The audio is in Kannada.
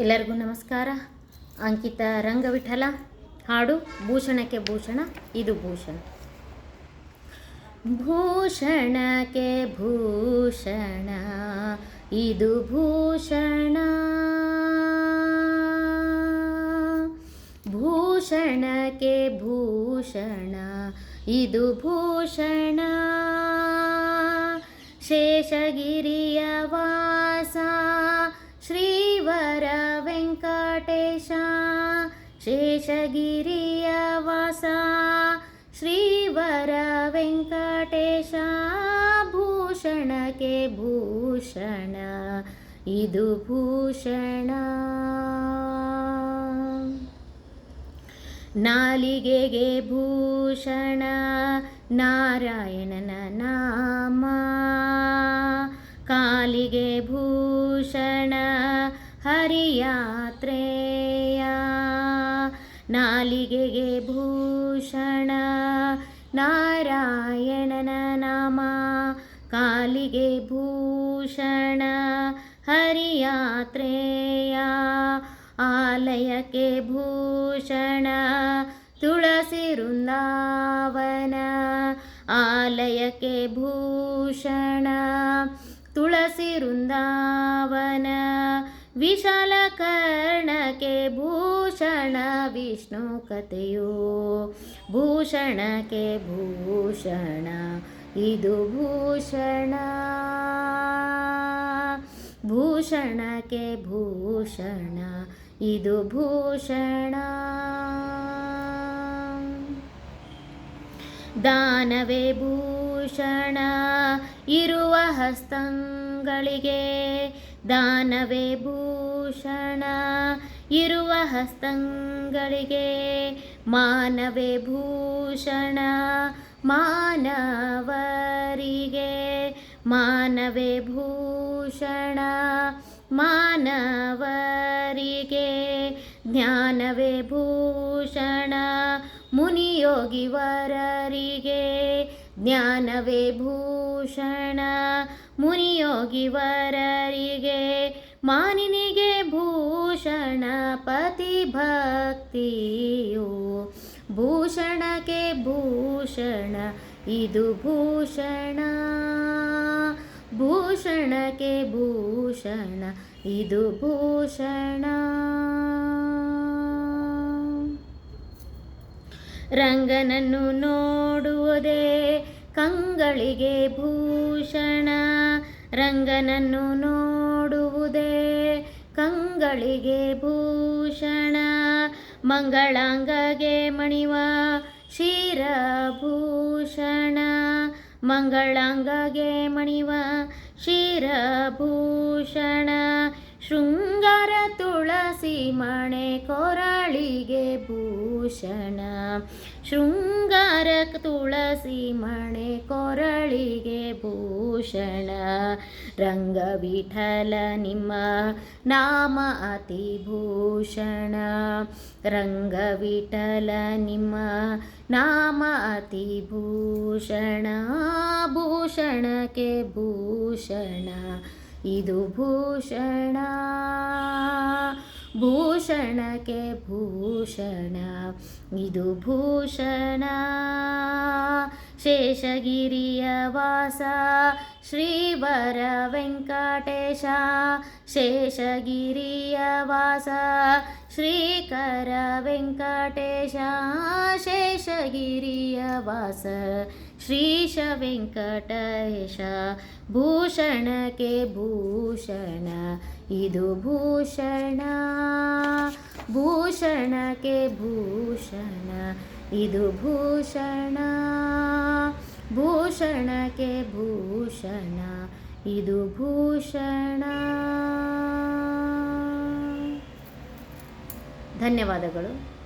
ಎಲ್ಲರಿಗೂ ನಮಸ್ಕಾರ. ಅಂಕಿತ ರಂಗವಿಠಲ, ಹಾಡು ಭೂಷಣಕ್ಕೆ ಭೂಷಣ, ಇದು ಭೂಷಣ. ಭೂಷಣಕ್ಕೆ ಭೂಷಣ, ಇದು ಭೂಷಣ. ಭೂಷಣಕ್ಕೆ ಭೂಷಣ, ಇದು ಭೂಷಣ. ಶೇಷಗಿರಿಯ ವಾಸ ಶ್ರೀವರ ವೆಂಕಟೇಶ ಶೇಷಗಿರಿಯ ವಾಸ ಶ್ರೀವರ ವೆಂಕಟೇಶ ಭೂಷಣಕ್ಕೆ ಭೂಷಣ, ಇದು ಭೂಷಣ. ನಾಲಿಗೆಗೆ ಭೂಷಣ, ನಾರಾಯಣನ ನಾಮ, ಕಾಲಿಗೆ ಭೂಷಣ ಹರಿಯಾತ್ರೆಯ ನಾಲಿಗೆಗೆ ಭೂಷಣ. ನಾರಾಯಣನ ನಾಮ ಕಾಲಿಗೆ ಭೂಷಣ. ಹರಿಯಾತ್ರೇಯ ಆಲಯಕ್ಕೆ ಭೂಷಣ. ತುಳಸಿ ವೃಂದಾವನ ಆಲಯಕ್ಕೆ ಭೂಷಣ. ತುಳಸಿ ವೃಂದಾವನ ವಿಶಾಲ ಕರ್ಣಕ್ಕೆ ಭೂಷಣ ವಿಷ್ಣು ಕಥೆಯೋ. ಭೂಷಣಕ್ಕೆ ಭೂಷಣ, ಇದು ಭೂಷಣ. ಭೂಷಣಕ್ಕೆ ಭೂಷಣ, ಇದು ಭೂಷಣ. ದಾನವೇ ಭೂಷಣ, ಇರುವ ಹಸ್ತಂಗಳಿಗೆ ದಾನವೇ ಭೂಷಣ, ಇರುವ ಹಸ್ತಂಗಳಿಗೆ ಮಾನವೇ ಭೂಷಣ, ಮಾನವರಿಗೆ ಮಾನವೇ ಭೂಷಣ, ಮಾನವರಿಗೆ ಜ್ಞಾನವೇ ಭೂಷಣ, ಮುನಿಯೋಗಿ ವರರಿಗೆ ಜ್ಞಾನವೇ ಭೂಷಣ ಮುನಿಯೋಗಿ ವರರಿಗೆ, ಮಾನಿನಿಗೆ ಭೂಷಣ ಪತಿ ಭಕ್ತಿಯು ಭೂಷಣಕ್ಕೆ ಭೂಷಣ, ಇದು ಭೂಷಣ. ಭೂಷಣಕ್ಕೆ ಭೂಷಣ, ಇದು ಭೂಷಣ. ರಂಗನನ್ನು ನೋಡುವುದೇ ಕಂಗಳಿಗೆ ಭೂಷಣ, ರಂಗನನ್ನು ನೋಡುವುದೇ ಕಂಗಳಿಗೆ ಭೂಷಣ, ಮಂಗಳಾಂಗಗೆ ಮಣಿವ ಶಿರಭೂಷಣ, ಮಂಗಳಾಂಗಗೆ ಮಣಿವ ಶಿರಭೂಷಣ, ಶೃಂಗಾರ ತುಳಸಿ ಮಣೆ ಕೊರಳಿಗೆ ಭೂಷಣ ಶೃಂಗಾರ ತುಳಸಿ ಮಣೆ ಕೊರಳಿಗೆ ಭೂಷಣ ರಂಗವಿಠಲ ನಿಮ್ಮ ನಾಮ ಅತಿ ಭೂಷಣ ರಂಗವಿಠಲ ನಿಮ್ಮ ನಾಮ ಅತಿ ಭೂಷಣ ಭೂಷಣಕ್ಕೆ ಭೂಷಣ ಇದು ಭೂಷಣ ಭೂಷಣಕ್ಕೆ ಭೂಷಣ ಇದು ಭೂಷಣ. ಶೇಷಗಿರಿಯ ವಾಸ ಶ್ರೀವರ ವೆಂಕಟೇಶ ಶೇಷಗಿರಿಯ ವಾಸ ಶ್ರೀಕರ ವೆಂಕಟೇಶ ಶೇಷಗಿರಿಯ ವಾಸ ಶ್ರೀಶ ವೆಂಕಟೇಶ, ಭೂಷಣಕ್ಕೆ ಭೂಷಣ. ಇದು ಭೂಷಣ, ಭೂಷಣಕ್ಕೆ ಭೂಷಣ. ಇದು ಭೂಷಣ, ಭೂಷಣಕ್ಕೆ ಭೂಷಣ. ಇದು ಭೂಷಣ. ಧನ್ಯವಾದಗಳು.